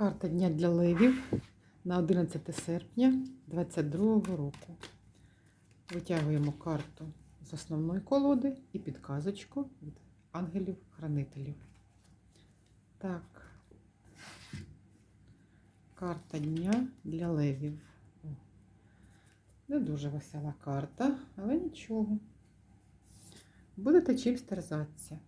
Карта Дня для левів на 11 серпня 2022 року. Витягуємо карту з основної колоди і підказочку від ангелів-хранителів. Так. Карта дня для левів. Не дуже весела карта, але нічого. Будете чимсь терзатися.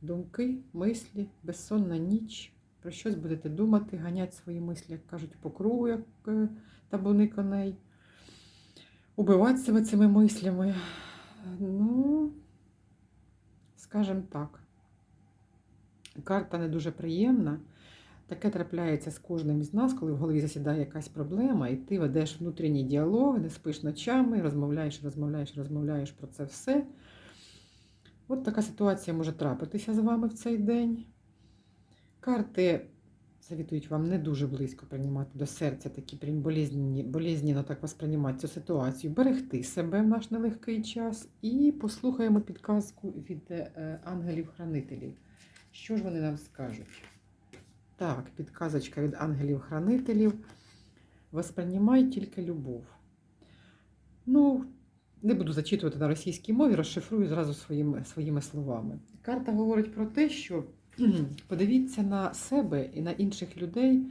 Думки, мислі, безсонна ніч. Про щось будете думати, ганяти свої мислі, як кажуть, по кругу, як е, табуни коней. Убивати себе цими мислями. Ну, скажімо так, карта не дуже приємна. Таке трапляється з кожним із нас, коли в голові засідає якась проблема, і ти ведеш внутрішній діалог, не спиш ночами, розмовляєш, розмовляєш, розмовляєш про це все. От така ситуація може трапитися з вами в цей день. Карти завітують вам не дуже близько приймати до серця такі прям болезненні, болезненно так восприймати цю ситуацію, берегти себе в наш нелегкий час і послухаємо підказку від е, ангелів-хранителів. Що ж вони нам скажуть? Так, підказочка від ангелів-хранителів. Восприймай тільки любов. Ну, не буду зачитувати на російській мові, розшифрую зразу своїми, своїми словами. Карта говорить про те, що подивіться на себе і на інших людей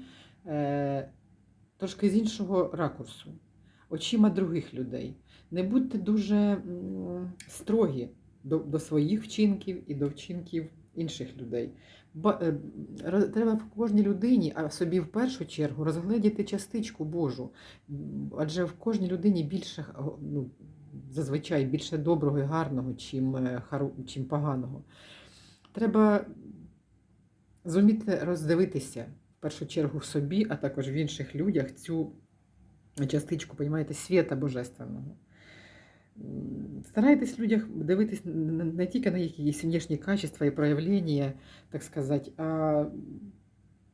е, трошки з іншого ракурсу, очима других людей. Не будьте дуже строгі до, до своїх вчинків і до вчинків інших людей. Е, треба в кожній людині, а собі в першу чергу, розгледіти частичку Божу. Адже в кожній людині більше ну, зазвичай більше доброго і гарного, чим, е, чим поганого. Треба зуміти роздивитися в першу чергу в собі, а також в інших людях цю частичку, понімаєте, свята божественного. Старайтесь в людях дивитись не тільки на якісь внешні качества і проявлення, так сказати, а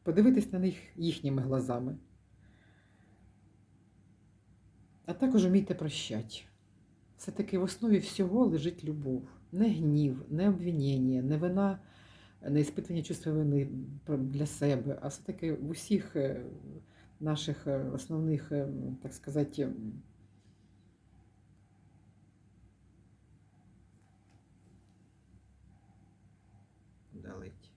подивитись на них їхніми глазами. А також вмійте прощати. Все-таки в основі всього лежить любов. Не гнів, не обвинення, не вина, не іспитання чувства вини для себе, а все-таки в усіх е, наших е, основних, е, так сказати, далить.